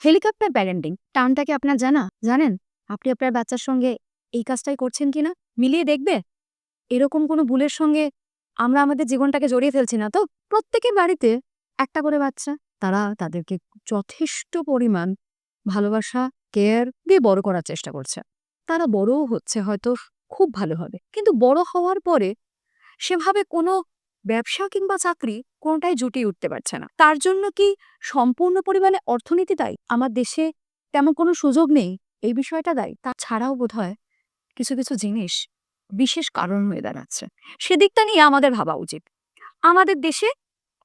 Helicopter parenting টার্মটা কি আপনার জানা? জানেন? আপনি আপনার বাচ্চার সঙ্গে এই কাজটাই করছেন কিনা মিলিয়ে দেখবে। এরকম কোনো ভুলের সঙ্গে আমরা আমাদের জীবনটাকে জড়িয়ে ফেলছি না তো? প্রত্যেকের বাড়িতে একটা করে বাচ্চা, তারা তাদেরকে যথেষ্ট পরিমাণ ভালোবাসা, কেয়ার দিয়ে বড় করার চেষ্টা করছে। তারা বড়ও হচ্ছে, হয়তো খুব ভালো হবে। কিন্তু বড় হওয়ার পরে সেভাবে কোনো ব্যবসা কিংবা চাকরি কোনোটাই জুটিয়ে উঠতে পারছে না। তার জন্য কি সম্পূর্ণ পরিমাণে অর্থনীতি দায়ী? আমার দেশে তেমন কোনো সুযোগ নেই, এই বিষয়টা দায়ী। তাছাড়াও বোধ হয় কিছু কিছু জিনিস বিশেষ কারণ হয়ে দাঁড়াচ্ছে। সেদিকটা নিয়ে আমাদের ভাবা উচিত। আমাদের দেশে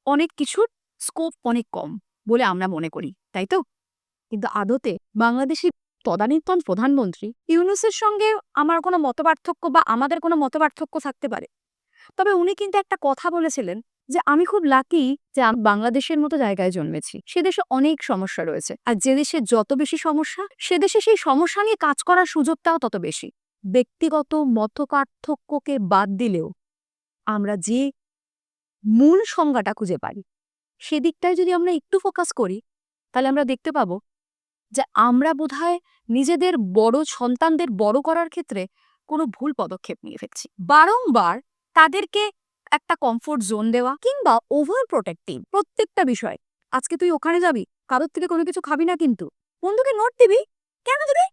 অনেক কিছুর স্কোপ অনেক কম বলে আমরা মনে করি, তাই তো? কিন্তু আদতে বাংলাদেশি তদানীন্তন প্রধানমন্ত্রী ইউনুসের সঙ্গে আমার কোনো মতপার্থক্য বা আমাদের কোনো মতপার্থক্য থাকতে পারে। তবে উনি কিন্তু একটা কথা বলেছিলেন যে আমি খুব লাকি যে আমি বাংলাদেশের মতো জায়গায় জন্মেছি। সে দেশে অনেক সমস্যা রয়েছে। আর যে দেশে যত বেশি সমস্যা, সে দেশে সেই সমস্যা নিয়ে কাজ করার সুযোগটাও তত বেশি। ব্যক্তিগত মতপার্থক্যকে বাদ দিলেও আমরা যে মূল সংজ্ঞাটা খুঁজে পাই সেদিকটায় যদি আমরা একটু ফোকাস করি, তাহলে আমরা দেখতে পাবো যে আমরা বোধহয় নিজেদের বড় সন্তানদের বড় করার ক্ষেত্রে কোনো ভুল পদক্ষেপ নিয়ে ফেলছি। বারংবার তাদেরকে একটা কমফোর্ট জোন দেওয়া কিংবা ওভার প্রোটেক্টিভ প্রত্যেকটা বিষয়। আজকে তুই ওখানে যাবি, কারোর থেকে কোনো কিছু খাবি না কিন্তু। বন্ধুকে নোট দিবি? কেন দিবি?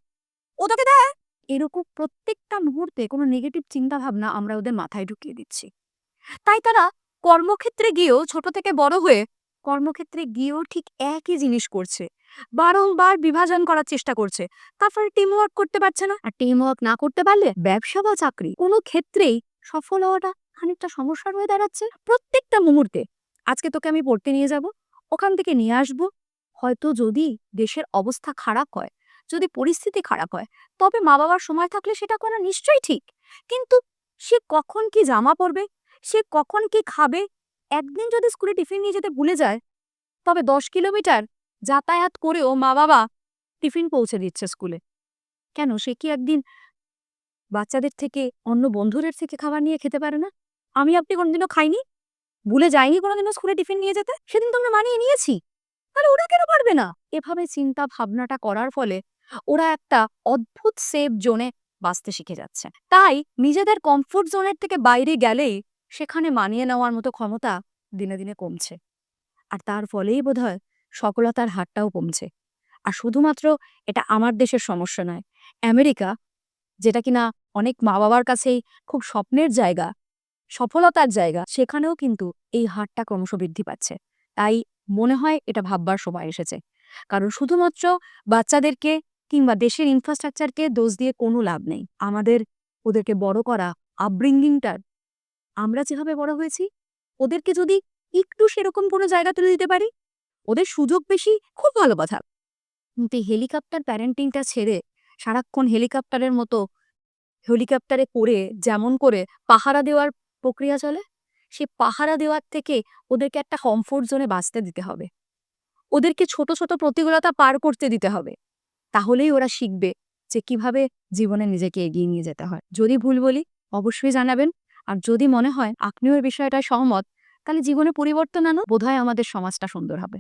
ও তোকে দেয়। এরকম প্রত্যেকটা মুহূর্তে কোনো নেগেটিভ চিন্তা ভাবনা আমরা ওদের মাথায় ঢুকিয়ে দিচ্ছি। তাই তারা কর্মক্ষেত্রে গিয়েও ছোট থেকে বড় হয়ে কর্মক্ষেত্রে গিয়েও ঠিক একই জিনিস করছে। বারংবার বিভাজন করার চেষ্টা করছে। তারপরে টিম ওয়ার্ক করতে পারছে না। আর টিম ওয়ার্ক না করতে পারলে ব্যবসা বা চাকরি কোনো ক্ষেত্রেই সফল হওয়াটা খানিকটা সমস্যা হয়ে দাঁড়াচ্ছে প্রত্যেকটা মুহূর্তে। আজকে তোকে আমি পড়তে নিয়ে যাব, ওখান থেকে নিয়ে আসব। হয়তো যদি দেশের অবস্থা খারাপ হয়, যদি পরিস্থিতি খারাপ হয়, তবে মা বাবার সময় থাকলে সেটা করা নিশ্চয়ই ঠিক। কিন্তু সে কখন কি জামা পরবে, সে কখন কি খাবে, একদিন যদি স্কুলে টিফিন নিয়ে যেতে ভুলে যায়, তবে দশ কিলোমিটার যাতায়াত করেও মা বাবা টিফিন পৌঁছে দিচ্ছে স্কুলে। কেন সে কি একদিন বাচ্চাদের থেকে, অন্য বন্ধুদের থেকে খাবার নিয়ে খেতে পারে না? আমি আপনি কোনোদিনও খাইনি, ভুলে যাইনি কোনোদিনও স্কুলে টিফিন নিয়ে যেতে, সেদিন তো আমরা মানিয়ে নিয়েছি। তাহলে ওরা কেন পারবে না? এভাবে চিন্তা ভাবনাটা করার ফলে ওরা একটা অদ্ভুত সেফ জোনে বাঁচতে শিখে যাচ্ছে। তাই নিজেদের কমফোর্ট জোনের থেকে বাইরে গেলেই সেখানে মানিয়ে নেওয়ার মতো ক্ষমতা দিনে দিনে কমছে। আর তার ফলেই বোধহয় সফলতার হারটাও কমছে। আর শুধুমাত্র এটা আমার দেশের সমস্যা নয়, আমেরিকা, যেটা কিনা অনেক মা বাবার কাছেই খুব স্বপ্নের জায়গা সফলতার জায়গা, সেখানেও কিন্তু এই হারটা ক্রমশ বৃদ্ধি পাচ্ছে। তাই মনে হয় এটা ভাববার সময় এসেছে। কারণ শুধুমাত্র বাচ্চাদেরকে কিংবা দেশের ইনফ্রাস্ট্রাকচারকে দোষ দিয়ে কোনো লাভ নেই। আমাদের ওদেরকে বড় করা আপব্রিঙ্গিংটার আমরা যেভাবে বড় হয়েছি, ওদেরকে যদি একটু সেরকম কোনো জায়গা তুলে দিতে পারি, ওদের সুযোগ বেশি খুব ভালো কথা। কিন্তু হেলিকপ্টার প্যারেন্টিংটা ছেড়ে সারাক্ষণ হেলিকপ্টারের মতো হেলিকপ্টারে করে, যেমন করে পাহারা দেওয়ার প্রক্রিয়া চলে সে পাহারা দেওয়ার থেকে ওদেরকে একটা কমফোর্ট জোনে বাঁচতে দিতে হবে। ওদেরকে ছোট ছোট প্রতিকূলতা পার করতে দিতে হবে। তাহলেই ওরা শিখবে যে কীভাবে জীবনে নিজেকে এগিয়ে নিয়ে যেতে হয়। যদি ভুল বলি, অবশ্যই জানাবেন। আর যদি মনে হয় আপনিও এই বিষয়টায় সহমত, তাহলে জীবনে পরিবর্তন আনো। বোধহয় আমাদের সমাজটা সুন্দর হবে।